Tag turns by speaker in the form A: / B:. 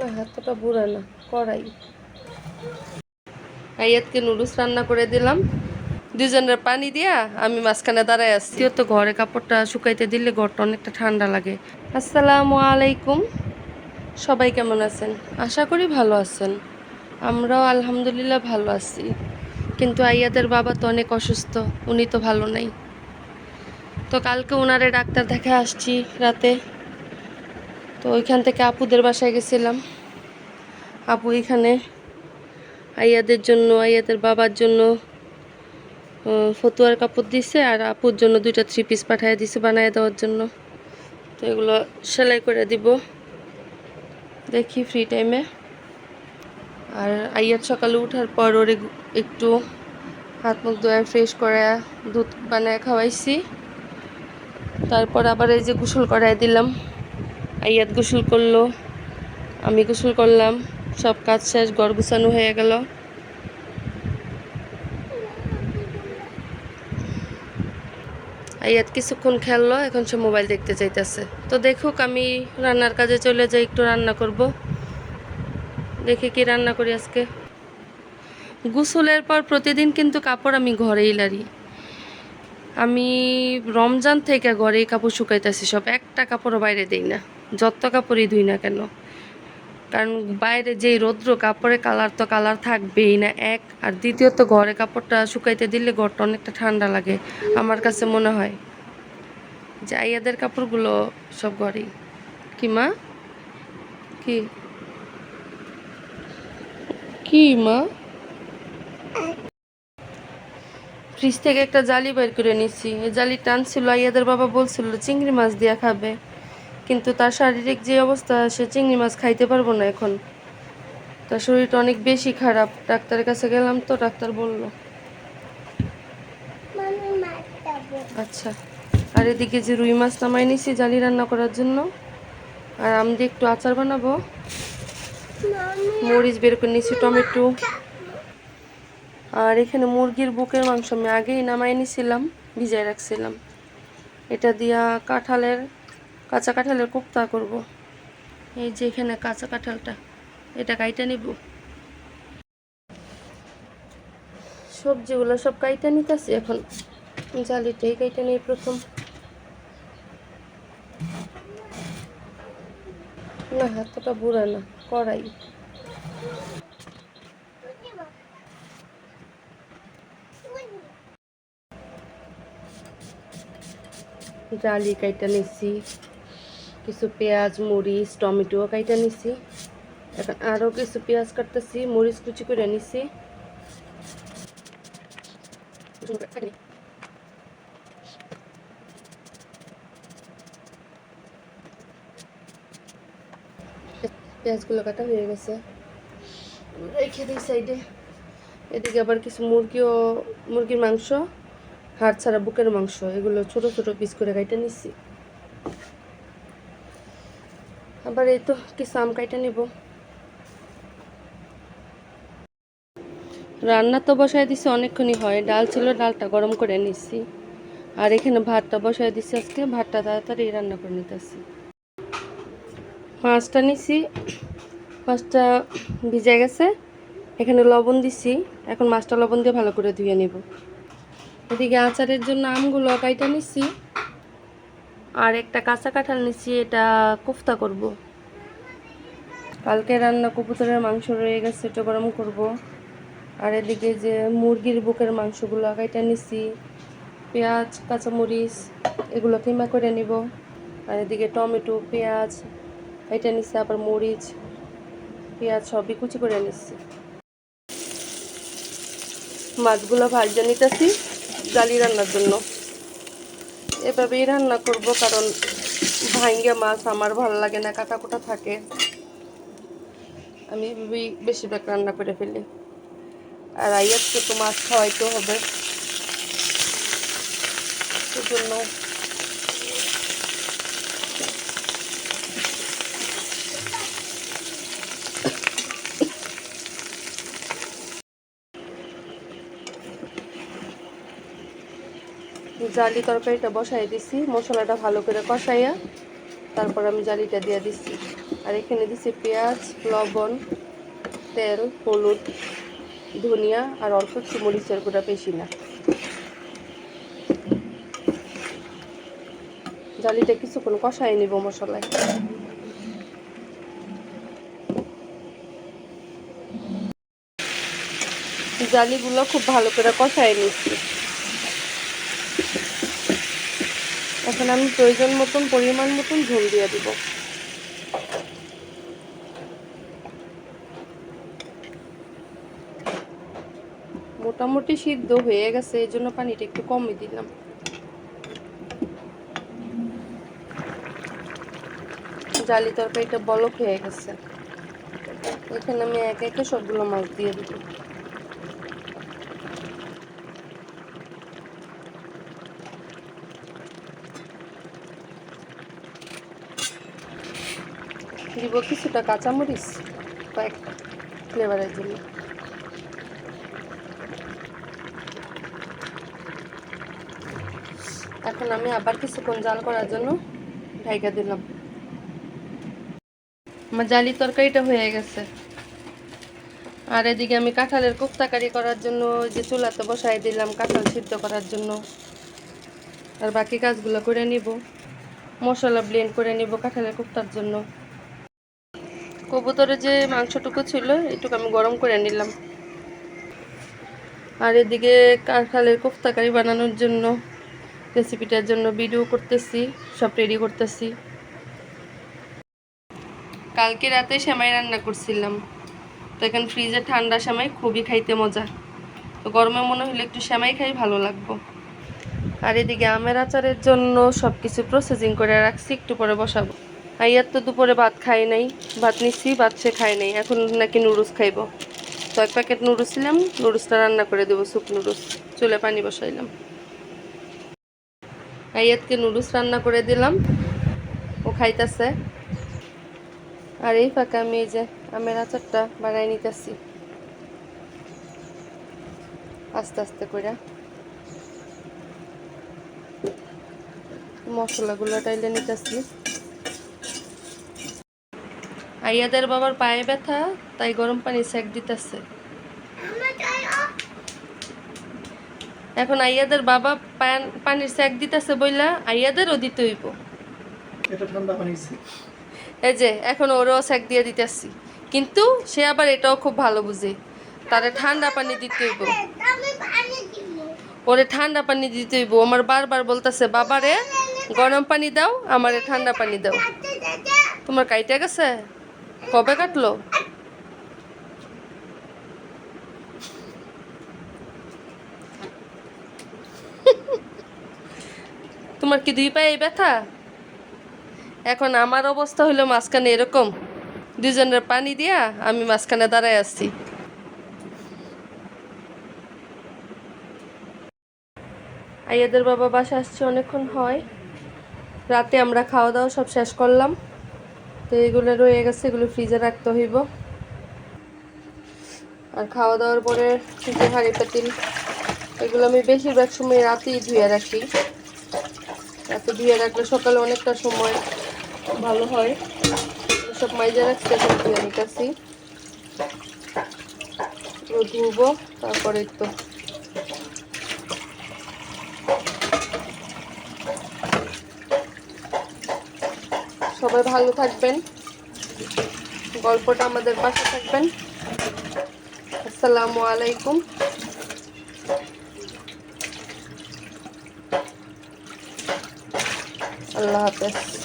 A: না এতটা বুড়া না কড়াই। আইয়াতকে নুডলস রান্না করে দিলাম। দুজনের পানি দিয়া আমি মাঝখানে দাঁড়ায় আসছি তো ঘরে কাপড়টা শুকাইতে দিলে ঘরটা অনেকটা ঠান্ডা লাগে। আসসালামু আলাইকুম। সবাই কেমন আছেন? আশা করি ভালো আছেন। আমরাও আলহামদুলিল্লাহ ভালো আছি। কিন্তু আইয়াদের বাবা তো অনেক অসুস্থ উনি তো ভালো নাই। তো কালকে ওনারে ডাক্তার দেখে আসছি রাতে। তো ওইখান থেকে আপুদের বাসায় গেছিলাম। আপু এখানে আইয়াদের জন্য, আইয়াদের বাবার জন্য ফতুয়ার কাপড় দিছে আর আপুর জন্য দুইটা থ্রি পিস পাঠিয়ে দিছে বানিয়ে দেওয়ার জন্য। তো এগুলো সেলাই করে দিব। দেখি ফ্রি টাইমে আর আইয়ার সকালে উঠার পর ওর একটু হাত মুখ ধোয়া ফ্রেশ করে দুধ বানায় খাওয়াইছি। তারপর আবার এই যে গোসল করাই দিলাম। আইয়াত গোসল করল, আমি গোসল করলাম, সব কাজ শেষ, ঘর গুছানো হয়ে গেল। আইয়াত কিছুক্ষণ খেললো, এখন সে মোবাইল দেখতে চাইতেছে। তো দেখুক, আমি রান্নার কাজে চলে যাই, একটু রান্না করব। দেখি কি রান্না করি আজকে। গোসলের পর প্রতিদিন কিন্তু কাপড় আমি ঘরেই লারি আমি রমজান থেকে ঘরেই কাপড় শুকাইতেছি সব। একটা কাপড়ও বাইরে দিই না। যত কাপড়ই ধুই না কেন? কারণ বাইরে যেই রৌদ্র, কাপড়ে কালার তো কালার থাকবেই না এক। আর দ্বিতীয়ত, ঘরে কাপড়টা শুকাইতে দিলে ঘরটা অনেকটা ঠান্ডা লাগে, আমার কাছে মনে হয়। যে আইয়াদের কাপড়গুলো সব ঘরেই। কি, মা? কি? কি, মা? ফ্রিজ থেকে একটা জালি বের করে নিছি। এই জালি টানছিল আইয়াদের বাবা বলছিল চিংড়ি মাছ দিয়া খাবে। কিন্তু তার শারীরিক যে অবস্থা সে চিংড়ি মাছ খাইতে পারব না এখন। তার শরীরটা অনেক বেশি খারাপ। ডাক্তারের কাছে গেলাম তো ডাক্তার বলল। আচ্ছা। আর এদিকে যে রুই মাছ নামাই নিছি জালি রান্না করার জন্য। আর আমি একটু আচার বানাবো মরিচ বের করে নিছি টমেটো। আর এখানে মুরগির বুকের মাংস আমি আগেই নামাই নিছিলাম ভিজাই রাখছিলাম। এটা দিয়া কাঁঠালের, কাঁচা কাঁঠালের কোপ্তা করব। এই যে এখানে কাঁচা কাঁঠালটা, এটা কাইটা নিব। সবজিগুলো সব কাইটা নিতেছি এখন। জালিটাই কাইটা নেই প্রথম। না এতটা বুড়া না, কড়াই। ডালি কাইটা নিছি, কিছু পেঁয়াজ, মরিচ টমেটো কাইটা নিছি। এখন আরও কিছু পেঁয়াজ কাটতেছি, মরিচ কুচি করে নিছি। পেঁয়াজগুলো কাটা হয়ে গেছে। রেখে দিই সাইডে। এদিকে আবার কিছু মুরগিও, মুরগির মাংস। হাড় ছাড়া বুকের মাংস, এগুলো ছোট ছোট পিস করে কাইটা নিচ্ছি আবার এই তো কিছু আম কাইটা নিব। রান্না তো বসায় দিছি, অনেকক্ষণই হয়। ডাল ছিল, ডালটা গরম করে নিচ্ছি আর এখানে ভাতটা বসায় দিছি আজকে। ভাতটা তাড়াতাড়ি রান্না করে নিতেছি। মাছটা নিছি। মাছটা ভিজে গেছে। এখানে লবণ দিছি। এখন মাছটা লবণ দিয়ে ভালো করে ধুয়ে নিব। এদিকে আচারের জন্য আমগুলো কাইটা নিচ্ছি আর একটা কাঁচা কাঁঠাল নিচ্ছি এটা কোফতা করব। কালকে রান্না কবুতরের মাংস রয়ে গেছে, এটা গরম করব। আর এদিকে যে মুরগির বুকের মাংসগুলো কাইটা নিচ্ছি পেঁয়াজ, কাঁচামরিচ, এগুলো কিমা করে নিব। আর এদিকে টমেটো, পেঁয়াজ, কাইটা নিচ্ছি আবার মরিচ, পেঁয়াজ সবই কুচি করে নিচ্ছি মাছগুলো ভাজা নিতেছি। জালি রান্নার জন্য। এভাবেই রান্না করব কারণ ভাঙ্গা মাছ আমার ভালো লাগে না কাটা কোটা থাকে। আমি এভাবেই বেশিরভাগ রান্না করে ফেলি। আর আইয়াজকে তো মাছ খাওয়াইতে হবে। সেজন্য জালি তরকারিটা বসাই দিছি, মশলাটা ভালো করে কষাইয়া তারপর আমি জালিটা দিয়ে দিচ্ছি আর এখানে দিছি পেঁয়াজ, লবণ, তেল, হলুদ, ধনিয়া আর অল্প একটু মরিচের গুঁড়া বেশি না। জালিটা কিছুক্ষণ কষাই নিব মশলায়। জালিগুলো খুব ভালো করে কষাই নিচ্ছি। এখন আমি প্রয়োজন মতন, পরিমাণ মতন ঝোল দিয়ে দিব। মোটামুটি সিদ্ধ হয়ে গেছে, এই জন্য পানিটা একটু কমই দিলাম। জালি তরকারিটা বলক হয়ে গেছে। এখানে আমি একে একে সবগুলো মাছ দিয়ে দিব। দিব কিছুটা কাঁচামরিচ কয়েকটা ফ্লেভারের জন্য। এখন আমি আবার কিছুক্ষণ জাল করার জন্য ঢাইকা দিলাম আমার জালি তরকারিটা হয়ে গেছে। আর এদিকে আমি কাঁঠালের কোপ্তাকারি করার জন্য যে চুলাতে বসাই দিলাম কাঁঠাল সিদ্ধ করার জন্য। আর বাকি কাজগুলো করে নিব। মশলা ব্লেন্ড করে নিব কাঁঠালের কোপ্তার জন্য। কবুতরের যে মাংসটুকু ছিল, এটুকু আমি গরম করে নিলাম। আর এদিকে কাঁঠালের কোফতাকারি বানানোর জন্য রেসিপিটার জন্য ভিডিও করতেছি, সব রেডি করতেছি। কালকে রাতে সেমাই রান্না করছিলাম। তো এখন ফ্রিজে ঠান্ডা সেমাই, খুবই খাইতে মজা। তো গরমে মনে হলে একটু সেমাই খাই, ভালো লাগবো। আর এদিকে আমের আচারের জন্য সব কিছু প্রসেসিং করে রাখছি, একটু পরে বসাবো। আইয়ার তো দুপুরে ভাত খাই নাই, ভাত নিচ্ছি ভাত সে খাই নাই, এখন নাকি নুডলস খাইব। তো এক প্যাকেট নুডলস ছিলাম নুডলসটা রান্না করে দেবো স্যুপ নুডলস, চুলে পানি বসাইলাম। আইয়াতকে নুডলস রান্না করে দিলাম, ও খাইতেছে। আর এই ফাঁকে আমি এই যে আমের আচারটা বানাই নিতেছি। আস্তে আস্তে করে মশলাগুলো টাইলে নিতেছি। আইয়াদের বাবার পায়ে ব্যথা তাই গরম পানি সেক দিতেছে। এখন আইয়াদের বাবা পান- পানির সেক দিতেছে বইলা আইয়াদেরও দিতে হইব।
B: এটা ঠান্ডা পানি
A: এই যে এখন ওরও সেক দিয়ে দিতেছি। কিন্তু সে আবার এটাও খুব ভালো বুঝে। তারে ঠান্ডা পানি দিতে হইব। ওরে ঠান্ডা পানি দিতে হইব। আমার বারবার বলতেছে বাবারে গরম পানি দাও আমারে ঠান্ডা পানি দাও। তোমার কাইটা গেছে? কবে কাটলো? তোমার কি দুই পায়ে ব্যথা? এখন আমার অবস্থা হলো মাঝখানে এরকম। দুজনের পানি দিয়া আমি মাঝখানে দাঁড়ায় আছি। আইয়াদের বাবা বাসা আসছে অনেকক্ষণ হয়। রাতে আমরা খাওয়া দাওয়া সব শেষ করলাম। তো এগুলো রয়ে গেছে, এগুলো ফ্রিজে রাখতে হইব। আর খাওয়া দাওয়ার পরে যে হাঁড়ি পাতিল, এগুলো আমি বেশিরভাগ সময় রাতেই ধুয়ে রাখি। রাতে ধুয়ে রাখলে সকালে অনেকটা সময় ভালো হয়। সব মাইজা রাখছি এখন ধুয়ে নিতেছি। ধুবো, তারপরে তো সবাই ভালো থাকবেন। গল্পটা আমাদের পাশে থাকবেন। আসসালামু আলাইকুম। আল্লাহ হাফেজ।